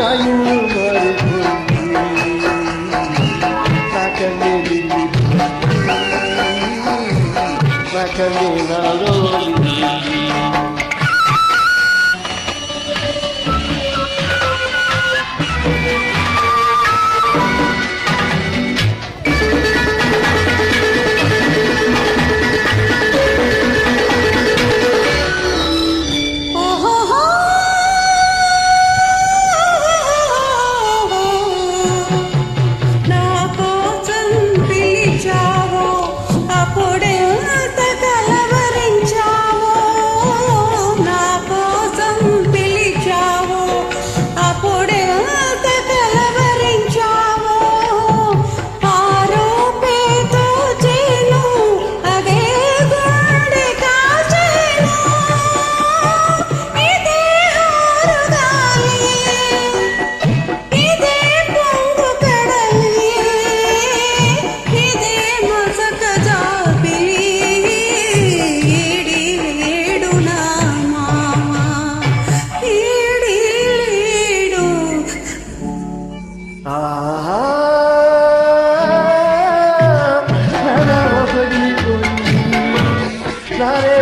Macarena, Macarena, Macarena, Hare